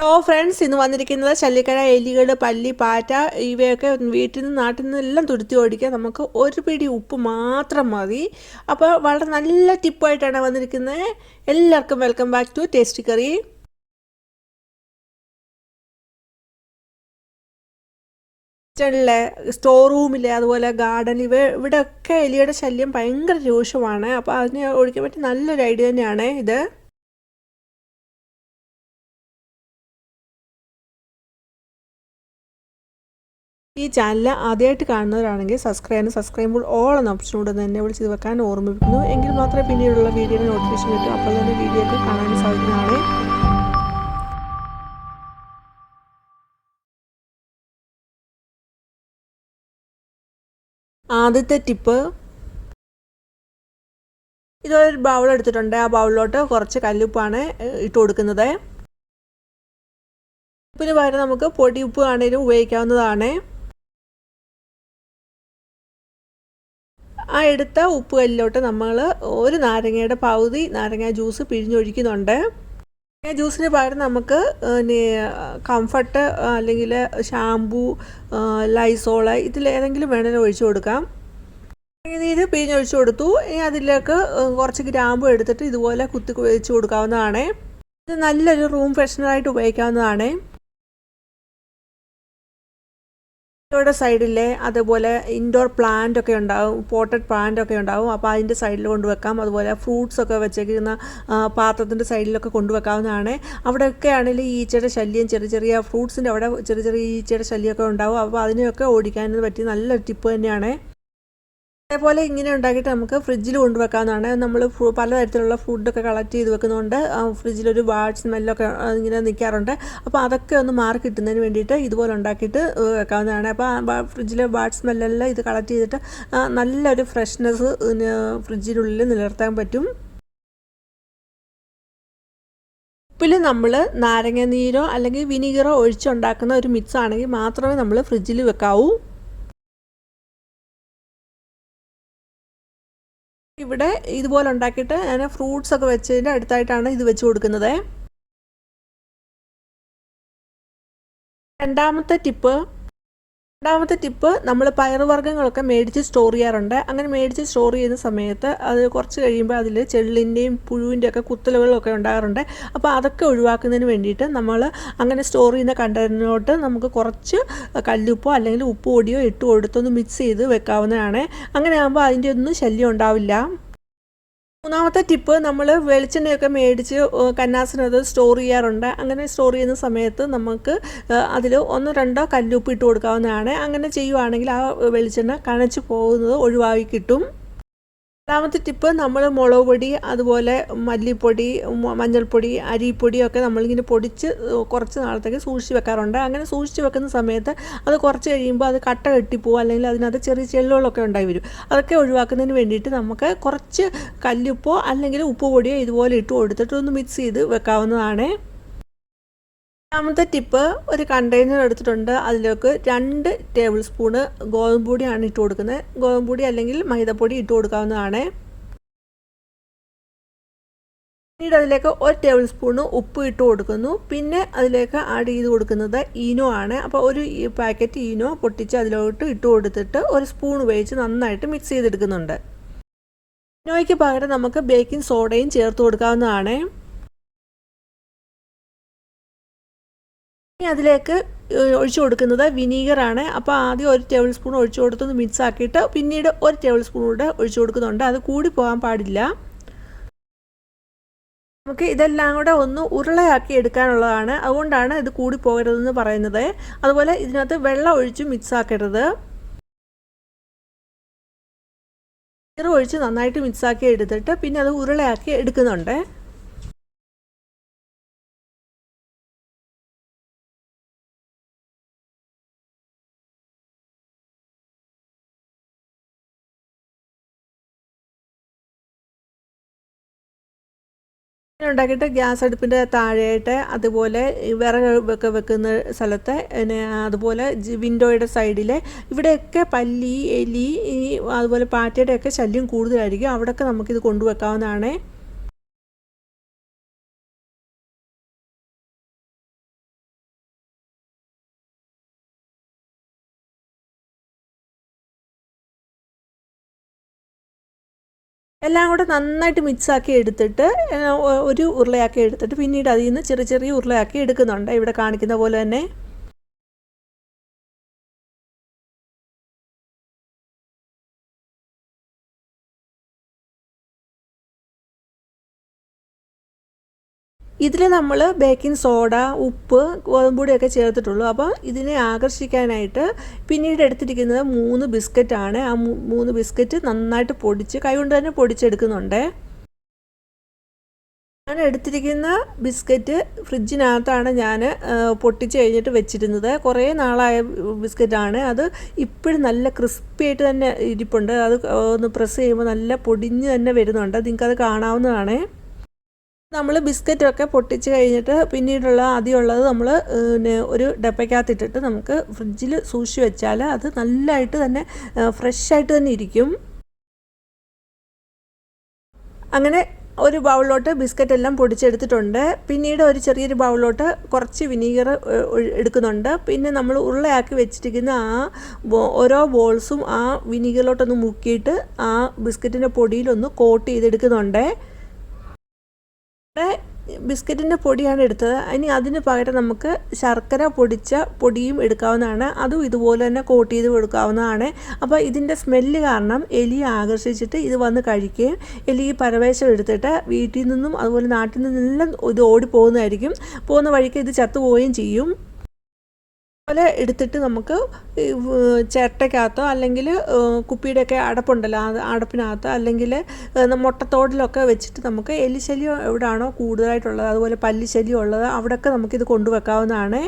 ഓ friends ഇന്ന് വന്നിരിക്കുന്നത് ചല്ലിക്കര എലികൾ പല്ലി പാറ്റ ഇവയൊക്കെ വീട്ടിൽ നിന്ന് നാട്ടിൽ നിന്നെല്ലാം തുരുത്തി ഓടിക്കാൻ നമുക്ക് ഒരു പിടി ഉപ്പ് മാത്രം മതി. അപ്പോൾ വളരെ നല്ല ടിപ്പായിട്ടാണ് വന്നിരിക്കുന്നത്. എല്ലാവർക്കും welcome back to tasty curry കിച്ചണിലെ store റൂമിലെ അതുപോലെ ഗാർഡൻ ഇവ ഇവിടെയൊക്കെ എലിയുടെ ശല്യം ഭയങ്കര രൂക്ഷമാണ് അപ്പോൾ അതിനെ ഒഴിക്കാൻ പറ്റി നല്ലൊരു ഐഡിയ തന്നെയാണ് ഇത്. ഈ ചാനൽ ആദ്യമായിട്ട് കാണുന്നവരാണെങ്കിൽ സബ്സ്ക്രൈബ് സബ്സ്ക്രൈബ് ഓൾ എന്ന ഓപ്ഷനോട് തന്നെ വിളിച്ച് വെക്കാൻ ഓർമ്മിപ്പിക്കുന്നു. എങ്കിൽ മാത്രമേ പിന്നീടുള്ള വീഡിയോയുടെ നോട്ടിഫിക്കേഷൻ കിട്ടും. അപ്പോൾ തന്നെ വീഡിയോ ഒക്കെ കാണാൻ സാധിക്കുന്നതാണ് ആദ്യത്തെ ടിപ്പ് എടുത്തിട്ടുണ്ട്. ആ കുറച്ച് ഇട്ട് കൊടുക്കുന്നത്. ഉപ്പിന് പകരം നമുക്ക് ആണെങ്കിലും ഉപയോഗിക്കാവുന്നതാണ്. ആ എടുത്ത ഉപ്പ് കല്ലിലോട്ട് നമ്മൾ ഒരു നാരങ്ങയുടെ പകുതി നാരങ്ങ ജ്യൂസ് പിഴിഞ്ഞൊഴിക്കുന്നുണ്ട്. ജ്യൂസിന് പകരം നമുക്ക് കംഫർട്ട് അല്ലെങ്കിൽ ഷാംപൂ ലൈസോൾ ഇതിലേതെങ്കിലും വേണമെങ്കിൽ ഒഴിച്ചു കൊടുക്കാം. നീര് പിഴിഞ്ഞൊഴിച്ചു കൊടുത്തു. ഇനി അതിലേക്ക് കുറച്ച് ഗ്രാമ്പു എടുത്തിട്ട് ഇതുപോലെ കുത്തി വെച്ച് കൊടുക്കാവുന്നതാണ്. ഇത് നല്ലൊരു റൂം ഫ്രഷ്നറായിട്ട് ഉപയോഗിക്കാവുന്നതാണ്. ഇവിടെ സൈഡിലെ അതുപോലെ ഇൻഡോർ പ്ലാന്റ് ഒക്കെ ഉണ്ടാവും പോട്ടഡ് പ്ലാന്റ് ഒക്കെ ഉണ്ടാവും. അപ്പോൾ അതിന്റെ സൈഡിൽ കൊണ്ടുവെക്കാം. അതുപോലെ ഫ്രൂട്ട്സ് ഒക്കെ വെച്ചേക്കുന്ന പാത്രത്തിന്റെ സൈഡിലൊക്കെ കൊണ്ടുവെക്കാവുന്നതാണ്. അവിടെയൊക്കെ ആണെങ്കിൽ ഈച്ചയുടെ ശല്യം ചെറിയ ചെറിയ ഫ്രൂട്ട്സിന്റെ അവിടെ ചെറിയ ചെറിയ ഈച്ചയുടെ ശല്യമൊക്കെ ഉണ്ടാവും. അപ്പോൾ അതിനെയൊക്കെ ഓടിക്കാൻ പറ്റിയ നല്ലൊരു ടിപ്പ് തന്നെയാണ്. അതേപോലെ ഇങ്ങനെ ഉണ്ടാക്കിയിട്ട് നമുക്ക് ഫ്രിഡ്ജിൽ കൊണ്ടുവെക്കാവുന്നതാണ്. നമ്മൾ പലതരത്തിലുള്ള ഫുഡൊക്കെ കളക്ട് ചെയ്ത് വെക്കുന്നതുകൊണ്ട് ഫ്രിഡ്ജിലൊരു ബാഡ് സ്മെല്ലൊക്കെ ഇങ്ങനെ നിൽക്കാറുണ്ട് അപ്പോൾ അതൊക്കെ ഒന്ന് മാറി കിട്ടുന്നതിന് വേണ്ടിയിട്ട് ഇതുപോലെ ഉണ്ടാക്കിയിട്ട് വെക്കാവുന്നതാണ്. അപ്പോൾ ഫ്രിഡ്ജിലെ ബാഡ് സ്മെല്ലെല്ലാം ഇത് കളക്ട് ചെയ്തിട്ട് നല്ലൊരു ഫ്രഷ്നെസ് ഫ്രിഡ്ജിനുള്ളിൽ നിലനിർത്താൻ പറ്റും. ഉപ്പിൽ നമ്മൾ നാരങ്ങ നീരോ അല്ലെങ്കിൽ വിനീഗറോ ഒഴിച്ചുണ്ടാക്കുന്ന ഒരു മിക്സ് ആണെങ്കിൽ മാത്രമേ നമ്മൾ ഫ്രിഡ്ജിൽ വെക്കാവൂ. ഇവിടെ ഇതുപോലെ ഉണ്ടാക്കിയിട്ട് ഞാൻ ഫ്രൂട്ട്സ് ഒക്കെ വെച്ചതിന്റെ അടുത്തായിട്ടാണ് ഇത് വെച്ച് കൊടുക്കുന്നത്. രണ്ടാമത്തെ ടിപ്പ് രണ്ടാമത്തെ ടിപ്പ് നമ്മൾ പയറുവർഗങ്ങളൊക്കെ മേടിച്ച് സ്റ്റോർ ചെയ്യാറുണ്ട്. അങ്ങനെ മേടിച്ച് സ്റ്റോർ ചെയ്യുന്ന സമയത്ത് അത് കുറച്ച് കഴിയുമ്പോൾ അതിൽ ചെള്ളിന്റെയും പുഴുവിന്റെ ഒക്കെ കുത്തലുകളൊക്കെ ഉണ്ടാകാറുണ്ട്. അപ്പോൾ അതൊക്കെ ഒഴിവാക്കുന്നതിന് വേണ്ടിയിട്ട് നമ്മൾ അങ്ങനെ സ്റ്റോർ ചെയ്യുന്ന കണ്ടെയ്നറിലോട്ട് നമുക്ക് കുറച്ച് കല്ലുപ്പോ അല്ലെങ്കിൽ ഉപ്പ് പൊടിയോ ഇട്ട് കൊടുത്തൊന്ന് മിക്സ് ചെയ്ത് വെക്കാവുന്നതാണ്. അങ്ങനെ ആകുമ്പോൾ അതിന്റെ ഒന്നും ശല്യം ഉണ്ടാവില്ല. മൂന്നാമത്തെ ടിപ്പ് നമ്മൾ വെളിച്ചെണ്ണയൊക്കെ മേടിച്ച് കന്നാസിനത് സ്റ്റോർ ചെയ്യാറുണ്ട്. അങ്ങനെ സ്റ്റോർ ചെയ്യുന്ന സമയത്ത് നമുക്ക് അതിൽ ഒന്നോ രണ്ടോ കല്ലുപ്പ് ഇട്ട് കൊടുക്കാവുന്നതാണ്. അങ്ങനെ ചെയ്യുവാണെങ്കിൽ ആ വെളിച്ചെണ്ണ കണച്ച് പോകുന്നത് ഒഴിവാക്കി കിട്ടും. രണ്ടാമത്തെ ടിപ്പ് നമ്മൾ മുളക് പൊടി അതുപോലെ മല്ലിപ്പൊടി മഞ്ഞൾപ്പൊടി അരിപ്പൊടിയൊക്കെ നമ്മളിങ്ങനെ പൊടിച്ച് കുറച്ച് നാളത്തേക്ക് സൂക്ഷിച്ച് വെക്കാറുണ്ട്. അങ്ങനെ സൂക്ഷിച്ച് വെക്കുന്ന സമയത്ത് അത് കുറച്ച് കഴിയുമ്പോൾ അത് കട്ട കെട്ടിപ്പോവും അല്ലെങ്കിൽ അതിനകത്ത് ചെറിയ ചെല്ലുകളൊക്കെ ഉണ്ടായി വരും. അതൊക്കെ ഒഴിവാക്കുന്നതിന് വേണ്ടിയിട്ട് നമുക്ക് കുറച്ച് കല്ലുപ്പോ അല്ലെങ്കിൽ ഉപ്പ് പൊടിയോ ഇതുപോലെ ഇട്ട് കൊടുത്തിട്ട് ഒന്ന് മിക്സ് ചെയ്ത് വെക്കാവുന്നതാണ്. രണ്ടാമത്തെ ടിപ്പ് ഒരു കണ്ടെയ്നർ എടുത്തിട്ടുണ്ട്. അതിലേക്ക് രണ്ട് ടേബിൾ സ്പൂണ് ഗോതമ്പ് പൊടിയാണ് ഇട്ട് കൊടുക്കുന്നത്. ഗോതമ്പ് പൊടി അല്ലെങ്കിൽ മൈദപ്പൊടി ഇട്ട് കൊടുക്കാവുന്നതാണ്. പിന്നീട് അതിലേക്ക് ഒരു ടേബിൾ സ്പൂണ് ഉപ്പ് ഇട്ട് കൊടുക്കുന്നു. പിന്നെ അതിലേക്ക് ആഡ് ചെയ്ത് കൊടുക്കുന്നത് ഈനോ ആണ്. അപ്പോൾ ഒരു പാക്കറ്റ് ഈനോ പൊട്ടിച്ച് അതിലോട്ട് ഇട്ട് കൊടുത്തിട്ട് ഒരു സ്പൂൺ ഉപയോഗിച്ച് നന്നായിട്ട് മിക്സ് ചെയ്തെടുക്കുന്നുണ്ട്. ഈനോയ്ക്ക് പകരം നമുക്ക് ബേക്കിംഗ് സോഡയും ചേർത്ത് കൊടുക്കാവുന്നതാണ്. ഇനി അതിലേക്ക് ഒഴിച്ചു കൊടുക്കുന്നത് വിനീഗറാണ്. അപ്പോൾ ആദ്യം ഒരു ടേബിൾ സ്പൂൺ ഒഴിച്ചു കൊടുത്തൊന്ന് മിക്സ് ആക്കിയിട്ട് പിന്നീട് ഒരു ടേബിൾ സ്പൂൺ കൂടെ ഒഴിച്ചു കൊടുക്കുന്നുണ്ട്. അത് കൂടി പോകാൻ പാടില്ല. നമുക്ക് ഇതെല്ലാം കൂടെ ഒന്ന് ഉരുളയാക്കി എടുക്കാനുള്ളതാണ്. അതുകൊണ്ടാണ് ഇത് കൂടി പോകരുതെന്ന് പറയുന്നത്. അതുപോലെ ഇതിനകത്ത് വെള്ളം ഒഴിച്ച് മിക്സ് ആക്കരുത്. ഒഴിച്ച് നന്നായിട്ട് മിക്സ് ആക്കി എടുത്തിട്ട് പിന്നെ അത് ഉരുളയാക്കി എടുക്കുന്നുണ്ട്. ഉണ്ടാക്കിയിട്ട് ഗ്യാസ് അടുപ്പിന്റെ താഴെയായിട്ട് അതുപോലെ വിറക് ഒക്കെ വെക്കുന്ന സ്ഥലത്ത് പിന്നെ അതുപോലെ വിൻഡോയുടെ സൈഡിൽ ഇവിടെയൊക്കെ പല്ലി എലി അതുപോലെ പാറ്റയുടെയൊക്കെ ശല്യം കൂടുതലായിരിക്കും. അവിടെയൊക്കെ നമുക്കിത് കൊണ്ടുവെക്കാവുന്നതാണ്. എല്ലാം കൂടെ നന്നായിട്ട് മിക്സാക്കി എടുത്തിട്ട് ഒരു ഉരുളയാക്കി എടുത്തിട്ട് പിന്നീട് അതിൽ നിന്ന് ചെറിയ ചെറിയ ഉരുളയാക്കി എടുക്കുന്നുണ്ട്. ഇവിടെ കാണിക്കുന്ന പോലെ തന്നെ ഇതിൽ നമ്മൾ ബേക്കിംഗ് സോഡ ഉപ്പ് ഗോതമ്പൊടിയൊക്കെ ചേർത്തിട്ടുള്ളൂ. അപ്പോൾ ഇതിനെ ആകർഷിക്കാനായിട്ട് പിന്നീട് എടുത്തിരിക്കുന്നത് മൂന്ന് ബിസ്ക്കറ്റാണ് ആ മൂന്ന് ബിസ്ക്കറ്റ് നന്നായിട്ട് പൊടിച്ച് കൈകൊണ്ട് തന്നെ പൊടിച്ചെടുക്കുന്നുണ്ട്. ഞാൻ എടുത്തിരിക്കുന്ന ബിസ്ക്കറ്റ് ഫ്രിഡ്ജിനകത്താണ് ഞാൻ പൊട്ടിച്ച് കഴിഞ്ഞിട്ട് വെച്ചിരുന്നത്. കുറേ നാളായ ബിസ്ക്കറ്റാണ് അത് ഇപ്പോഴും നല്ല ക്രിസ്പി ആയിട്ട് തന്നെ ഇരിപ്പുണ്ട്. അത് ഒന്ന് പ്രസ് ചെയ്യുമ്പോൾ നല്ല പൊടിഞ്ഞ് തന്നെ വരുന്നുണ്ട്. നിങ്ങൾക്കത് കാണാവുന്നതാണ്. നമ്മൾ ബിസ്ക്കറ്റൊക്കെ പൊട്ടിച്ച് കഴിഞ്ഞിട്ട് പിന്നീടുള്ള ആദ്യമുള്ളത് നമ്മൾ പിന്നെ ഒരു ഡപ്പയ്ക്കകത്തിട്ടിട്ട് നമുക്ക് ഫ്രിഡ്ജിൽ സൂക്ഷി വെച്ചാൽ അത് നല്ലതായിട്ട് തന്നെ ഫ്രഷ് ആയിട്ട് തന്നെ ഇരിക്കും. അങ്ങനെ ഒരു ബൗളിലോട്ട് ബിസ്ക്കറ്റ് എല്ലാം പൊടിച്ചെടുത്തിട്ടുണ്ട്. പിന്നീട് ഒരു ചെറിയൊരു ബൗളിലോട്ട് കുറച്ച് വിനീഗർ എടുക്കുന്നുണ്ട്. പിന്നെ നമ്മൾ ഉരുളയാക്കി വെച്ചിരിക്കുന്ന ആ ഓരോ ബോൾസും ആ വിനീഗറിലോട്ടൊന്ന് മുക്കിയിട്ട് ആ ബിസ്ക്കറ്റിന്റെ പൊടിയിലൊന്ന് കോട്ട് ചെയ്തെടുക്കുന്നുണ്ട്. ബിസ്ക്കറ്റിന്റെ പൊടിയാണ് എടുത്തത്. ഇനി അതിന് പകരം നമുക്ക് ശർക്കര പൊടിച്ച പൊടിയും എടുക്കാവുന്നതാണ്. അതും ഇതുപോലെ തന്നെ കോട്ട് ചെയ്ത് കൊടുക്കാവുന്നതാണ്. അപ്പോൾ ഇതിന്റെ സ്മെല്ല് കാരണം എലിയെ ആകർഷിച്ചിട്ട് ഇത് വന്ന് കഴിക്കുകയും എലി പരവേശം എടുത്തിട്ട് വീട്ടിൽ നിന്നും അതുപോലെ നാട്ടിൽ നിന്നെല്ലാം ഇത് ഓടി പോകുന്നതായിരിക്കും പോകുന്ന വഴിക്ക് ഇത് ചത്തുപോവുകയും ചെയ്യും. അതുപോലെ എടുത്തിട്ട് നമുക്ക് ചിരട്ടയ്ക്കകത്തോ അല്ലെങ്കിൽ കുപ്പിയുടെയൊക്കെ അടപ്പുണ്ടല്ലോ അത് അടപ്പിനകത്തോ അല്ലെങ്കിൽ മുട്ടത്തോടിലൊക്കെ വെച്ചിട്ട് നമുക്ക് എലിശല്യം എവിടെയാണോ കൂടുതലായിട്ടുള്ളത് അതുപോലെ പല്ലിശല്യം ഉള്ളത് അവിടെയൊക്കെ നമുക്കിത് കൊണ്ടുവെക്കാവുന്നതാണ്.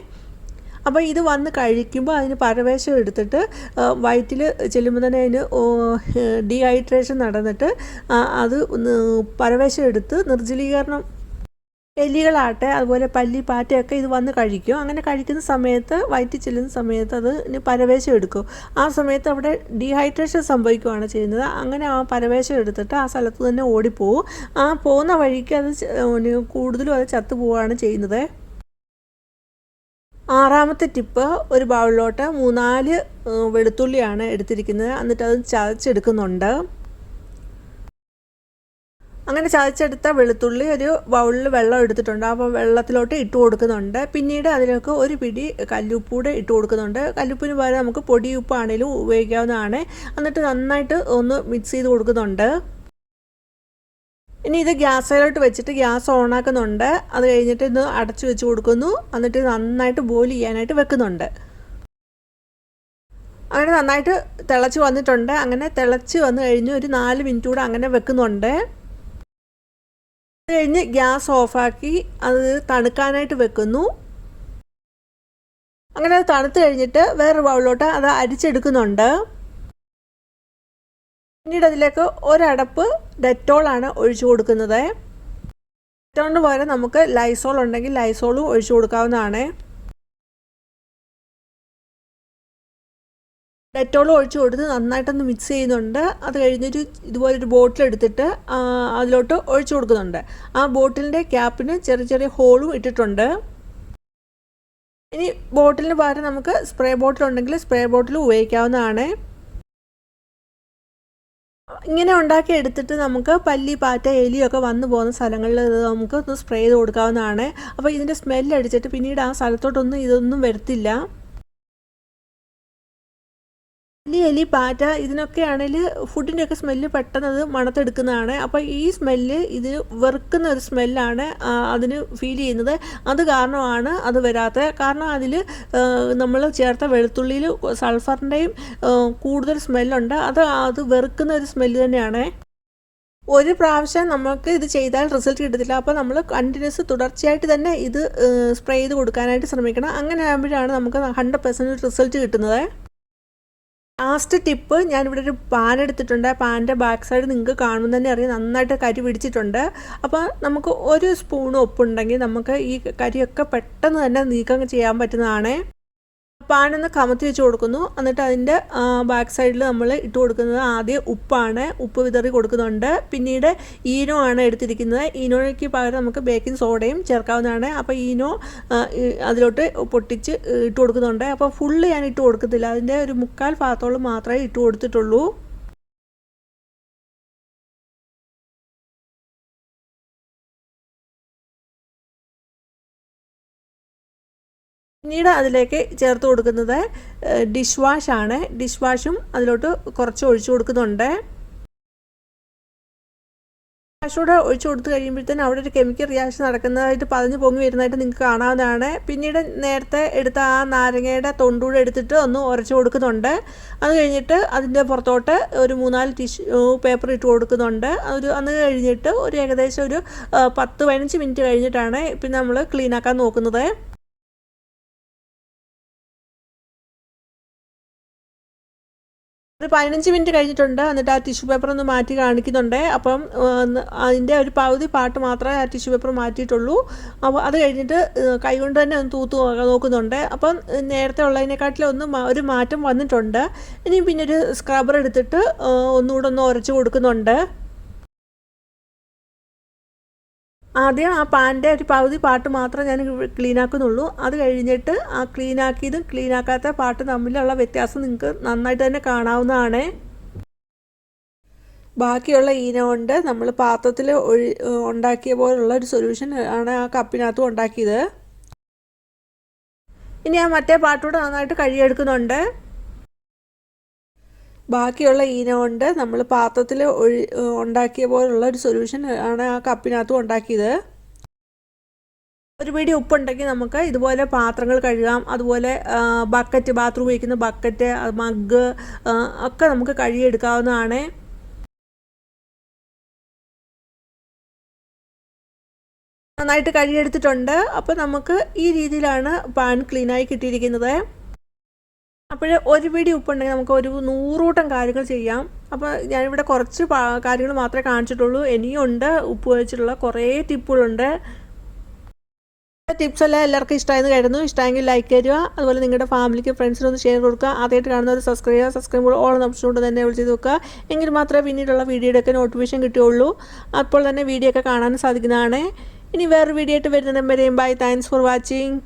അപ്പോൾ ഇത് വന്ന് കഴിക്കുമ്പോൾ അതിന് പരവേശം എടുത്തിട്ട് വയറ്റിൽ ചെല്ലുമ്പോൾ തന്നെ അതിന് ഡീഹൈഡ്രേഷൻ നടന്നിട്ട് അത് പരവേശം എടുത്ത് നിർജലീകരണം എലികളാട്ടെ അതുപോലെ പല്ലി പാറ്റയൊക്കെ ഇത് വന്ന് കഴിക്കും. അങ്ങനെ കഴിക്കുന്ന സമയത്ത് വയറ്റിൽ ചെല്ലുന്ന സമയത്ത് അത് പരവേശം എടുക്കും. ആ സമയത്ത് അവിടെ ഡീഹൈഡ്രേഷൻ സംഭവിക്കുകയാണ് ചെയ്യുന്നത്. അങ്ങനെ ആ പരവേശം എടുത്തിട്ട് ആ സ്ഥലത്ത് തന്നെ ഓടിപ്പോവും. ആ പോകുന്ന വഴിക്ക് അത് കൂടുതലും അത് ചത്തു പോവുകയാണ് ചെയ്യുന്നത്. ആറാമത്തെ ടിപ്പ് ഒരു ബൗളിലോട്ട് മൂന്നാൽ വെളുത്തുള്ളിയാണ് എടുത്തിരിക്കുന്നത്. എന്നിട്ട് അത് ചതച്ചെടുക്കുന്നുണ്ട്. അങ്ങനെ ചതച്ചെടുത്ത വെളുത്തുള്ളി ഒരു ബൗളിൽ വെള്ളം എടുത്തിട്ടുണ്ട്. അപ്പോൾ വെള്ളത്തിലോട്ട് ഇട്ട് കൊടുക്കുന്നുണ്ട്. പിന്നീട് അതിലേക്ക് ഒരു പിടി കല്ലുപ്പൂടെ ഇട്ട് കൊടുക്കുന്നുണ്ട്. കല്ലുപ്പിന് പകരം നമുക്ക് പൊടിയുപ്പാണേലും ഉപയോഗിക്കാവുന്നതാണ്. എന്നിട്ട് നന്നായിട്ട് ഒന്ന് മിക്സ് ചെയ്ത് കൊടുക്കുന്നുണ്ട്. ഇനി ഇത് ഗ്യാസിലോട്ട് വെച്ചിട്ട് ഗ്യാസ് ഓണാക്കുന്നുണ്ട് അത് കഴിഞ്ഞിട്ട് ഇത് അടച്ചു വെച്ച് കൊടുക്കുന്നു. എന്നിട്ട് നന്നായിട്ട് ബോയിൽ ചെയ്യാനായിട്ട് വെക്കുന്നുണ്ട്. അങ്ങനെ നന്നായിട്ട് തിളച്ച് വന്നിട്ടുണ്ട്. അങ്ങനെ തിളച്ച് വന്നു കഴിഞ്ഞ് ഒരു നാല് മിനിറ്റ് കൂടെ അങ്ങനെ വെക്കുന്നുണ്ട്. കഴിഞ്ഞ് ഗ്യാസ് ഓഫാക്കി അത് തണുക്കാനായിട്ട് വെക്കുന്നു. അങ്ങനെ അത് തണുത്ത് കഴിഞ്ഞിട്ട് വേറെ ബൗളിലോട്ട് അത് അരിച്ചെടുക്കുന്നുണ്ട്. പിന്നീട് അതിലേക്ക് ഒരടപ്പ് ഡെറ്റോളാണ് ഒഴിച്ചു കൊടുക്കുന്നത്. ഡെറ്റോളിന് പകരം നമുക്ക് ലൈസോൾ ഉണ്ടെങ്കിൽ ലൈസോളും ഒഴിച്ചു കൊടുക്കാവുന്നതാണ്. ഡെറ്റോൾ ഒഴിച്ച് കൊടുത്ത് നന്നായിട്ടൊന്ന് മിക്സ് ചെയ്യുന്നുണ്ട്. അത് കഴിഞ്ഞൊരു ഇതുപോലൊരു ബോട്ടിൽ എടുത്തിട്ട് അതിലോട്ട് ഒഴിച്ചു കൊടുക്കുന്നുണ്ട്. ആ ബോട്ടിലിന്റെ ക്യാപ്പിന് ചെറിയ ചെറിയ ഹോളും ഇട്ടിട്ടുണ്ട്. ഇനി ബോട്ടിലിന് പകരം നമുക്ക് സ്പ്രേ ബോട്ടിൽ ഉണ്ടെങ്കിൽ സ്പ്രേ ബോട്ടിൽ ഉപയോഗിക്കാവുന്നതാണ്. ഇങ്ങനെ ഉണ്ടാക്കി എടുത്തിട്ട് നമുക്ക് പല്ലി പാറ്റ എലിയൊക്കെ വന്നു പോകുന്ന സ്ഥലങ്ങളിൽ നമുക്ക് ഒന്ന് സ്പ്രേ ചെയ്ത് കൊടുക്കാവുന്നതാണ്. അപ്പോൾ ഇതിന്റെ സ്മെല്ലടിച്ചിട്ട് പിന്നീട് ആ സ്ഥലത്തോട്ടൊന്നും ഇതൊന്നും വരത്തില്ല. എലി എലി പാറ്റ ഇതിനൊക്കെ ആണെങ്കിൽ ഫുഡിന്റെ ഒക്കെ സ്മെല്ല് പെട്ടെന്ന് അത് മണത്തെടുക്കുന്നതാണ്. അപ്പോൾ ഈ സ്മെല്ല് ഇത് വെറുക്കുന്ന ഒരു സ്മെല്ലാണ് അതിന് ഫീൽ ചെയ്യുന്നത്. അത് കാരണമാണ് അത് വരാത്തത്. കാരണം അതിൽ നമ്മൾ ചേർത്ത വെളുത്തുള്ളിയിൽ സൾഫറിന്റെയും കൂടുതൽ സ്മെല്ലുണ്ട് അത് അത് വെറുക്കുന്ന ഒരു സ്മെല്ല് തന്നെയാണ്. ഒരു പ്രാവശ്യം നമുക്ക് ഇത് ചെയ്താൽ റിസൾട്ട് കിട്ടത്തില്ല. അപ്പോൾ നമ്മൾ കണ്ടിന്യൂസ് തുടർച്ചയായിട്ട് തന്നെ ഇത് സ്പ്രേ ചെയ്ത് കൊടുക്കാനായിട്ട് ശ്രമിക്കണം. അങ്ങനെ ആകുമ്പോഴാണ് നമുക്ക് ഹൺഡ്രഡ് പെർസെന്റ് റിസൾട്ട് കിട്ടുന്നത്. ലാസ്റ്റ് ടിപ്പ് ഞാനിവിടെ ഒരു പാൻ എടുത്തിട്ടുണ്ട്. പാന്റെ ബാക്ക് സൈഡ് നിങ്ങൾക്ക് കാണുമ്പോൾ തന്നെ അറിയാം. നന്നായിട്ട് കരി പിടിച്ചിട്ടുണ്ട്. അപ്പോൾ നമുക്ക് ഒരു സ്പൂൺ ഉപ്പുണ്ടെങ്കിൽ നമുക്ക് ഈ കരിയൊക്കെ പെട്ടെന്ന് തന്നെ നീക്കം ചെയ്യാൻ പറ്റുന്നതാണ്. പാനൊന്ന് കമത്തി വെച്ച് കൊടുക്കുന്നു. എന്നിട്ട് അതിന്റെ ബാക്ക് സൈഡിൽ നമ്മൾ ഇട്ട് കൊടുക്കുന്നത് ആദ്യം ഉപ്പാണ്. ഉപ്പ് വിതറി കൊടുക്കുന്നുണ്ട്. പിന്നീട് ഈനോ ആണ് എടുത്തിരിക്കുന്നത്. ഈനോയ്ക്ക് പകരം നമുക്ക് ബേക്കിംഗ് സോഡയും ചേർക്കാവുന്നതാണ്. അപ്പോൾ ഈനോ അതിലോട്ട് പൊട്ടിച്ച് ഇട്ട് കൊടുക്കുന്നുണ്ട്. അപ്പോൾ ഫുള്ള് ഞാൻ ഇട്ട് കൊടുക്കത്തില്ല. അതിന്റെ ഒരു മുക്കാൽ ഭാഗത്തോളം മാത്രമേ ഇട്ട് കൊടുത്തിട്ടുള്ളൂ. പിന്നീട് അതിലേക്ക് ചേർത്ത് കൊടുക്കുന്നത് ഡിഷ് വാഷ് ആണ്. ഡിഷ് വാഷും അതിലോട്ട് കുറച്ച് ഒഴിച്ചു കൊടുക്കുന്നുണ്ട്. വാഷൂടെ ഒഴിച്ചു കൊടുത്തു കഴിയുമ്പോഴത്തേന് അവിടെ ഒരു കെമിക്കൽ റിയാക്ഷൻ നടക്കുന്നതായിട്ട് പതിഞ്ഞ് പൊങ്ങി വരുന്നതായിട്ട് നിങ്ങൾക്ക് കാണാവുന്നതാണ്. പിന്നീട് നേരത്തെ എടുത്ത ആ നാരങ്ങയുടെ തൊണ്ടൂടെ എടുത്തിട്ട് ഒന്ന് ഉരച്ചു കൊടുക്കുന്നുണ്ട്. അത് കഴിഞ്ഞിട്ട് അതിന്റെ പുറത്തോട്ട് ഒരു മൂന്നാൽ ടിഷ്യൂ പേപ്പർ ഇട്ട് കൊടുക്കുന്നുണ്ട്. ഒരു അന്ന് കഴിഞ്ഞിട്ട് ഒരു ഏകദേശം ഒരു പത്ത് പതിനഞ്ച് മിനിറ്റ് കഴിഞ്ഞിട്ടാണ് പിന്നെ നമ്മൾ ക്ലീനാക്കാൻ നോക്കുന്നത്. ഒരു പതിനഞ്ച് മിനിറ്റ് കഴിഞ്ഞിട്ടുണ്ട്. എന്നിട്ട് ആ ടിഷ്യൂ പേപ്പർ ഒന്ന് മാറ്റി കാണിക്കുന്നുണ്ട്. അപ്പം അതിന്റെ ഒരു പകുതി പാട്ട് മാത്രമേ ആ ടിഷ്യൂ പേപ്പർ മാറ്റിയിട്ടുള്ളൂ. അപ്പോൾ അത് കഴിഞ്ഞിട്ട് കൈകൊണ്ട് തന്നെ ഒന്ന് തൂത്ത് നോക്കുന്നുണ്ട്. അപ്പം നേരത്തെ ഉള്ളതിനെക്കാട്ടിലും ഒന്ന് ഒരു മാറ്റം വന്നിട്ടുണ്ട്. ഇനി പിന്നെ ഒരു സ്ക്രബർ എടുത്തിട്ട് ഒന്നുകൂടെ ഒന്ന് ഉരച്ച് കൊടുക്കുന്നുണ്ട്. ആദ്യം ആ പാന്റെ ഒരു പകുതി പാട്ട് മാത്രം ഞാൻ ക്ലീൻ ആക്കുന്നുള്ളൂ അത് കഴിഞ്ഞിട്ട് ആ ക്ലീൻ ആക്കാത്ത പാട്ട് തമ്മിലുള്ള വ്യത്യാസം നിങ്ങൾക്ക് നന്നായിട്ട് തന്നെ കാണാവുന്നതാണ്. ബാക്കിയുള്ള ഈന കൊണ്ട് നമ്മൾ പാത്രത്തിൽ ഒഴി ഉണ്ടാക്കിയ പോലുള്ള ഒരു സൊല്യൂഷൻ ആണ് ആ കപ്പിനകത്തും ഉണ്ടാക്കിയത്. ഇനി ആ മറ്റേ പാട്ടൂടെ നന്നായിട്ട് കഴുകിയെടുക്കുന്നുണ്ട്. ബാക്കിയുള്ള ഈന കൊണ്ട് നമ്മൾ പാത്രത്തിൽ ഒഴി ഉണ്ടാക്കിയ പോലുള്ള ഒരു സൊല്യൂഷൻ ആണ് ആ കപ്പിനകത്തും ഉണ്ടാക്കിയത്. ഒരു പിടി ഉപ്പുണ്ടെങ്കിൽ നമുക്ക് ഇതുപോലെ പാത്രങ്ങൾ കഴുകാം. അതുപോലെ ബക്കറ്റ് ബാത്റൂം ഉപയോഗിക്കുന്ന ബക്കറ്റ് മഗ് ഒക്കെ നമുക്ക് കഴുകിയെടുക്കാവുന്നതാണ്. നന്നായിട്ട് കഴുകിയെടുത്തിട്ടുണ്ട്. അപ്പോൾ നമുക്ക് ഈ രീതിയിലാണ് പാൻ ക്ലീനായി കിട്ടിയിരിക്കുന്നത്. അപ്പോൾ ഒരു പിടി ഉപ്പുണ്ടെങ്കിൽ നമുക്ക് ഒരു നൂറൂട്ടം കാര്യങ്ങൾ ചെയ്യാം. അപ്പോൾ ഞാനിവിടെ കുറച്ച് കാര്യങ്ങൾ മാത്രമേ കാണിച്ചിട്ടുള്ളൂ. ഇനിയുണ്ട് ഉപ്പ് വെച്ചിട്ടുള്ള കുറേ ടിപ്പുകളുണ്ട്. ടിപ്സ് എല്ലാം എല്ലാവർക്കും ഇഷ്ടമായെന്ന് കരുതുന്നു. ഇഷ്ടമായെങ്കിൽ ലൈക്ക് തരിക. അതുപോലെ നിങ്ങളുടെ ഫാമിലിക്ക് ഫ്രണ്ട്സിനൊന്ന് ഷെയർ കൊടുക്കുക. ആദ്യമായിട്ട് കാണുന്നവർ സബ്സ്ക്രൈബ് ചെയ്യുക. സബ്സ്ക്രൈബ് ഓൾ ഓപ്ഷൻ കൊണ്ട് തന്നെ വിളിച്ച് നോക്കുക എങ്കിൽ മാത്രമേ പിന്നീടുള്ള വീഡിയോയുടെ ഒക്കെ നോട്ടിഫിക്കേഷൻ കിട്ടുകയുള്ളൂ. അപ്പോൾ തന്നെ വീഡിയോ ഒക്കെ കാണാൻ സാധിക്കുന്നതാണ്. ഇനി വേറൊരു വീഡിയോ ആയിട്ട് വരുന്നതിനും വരെയും. Bye thanks for watching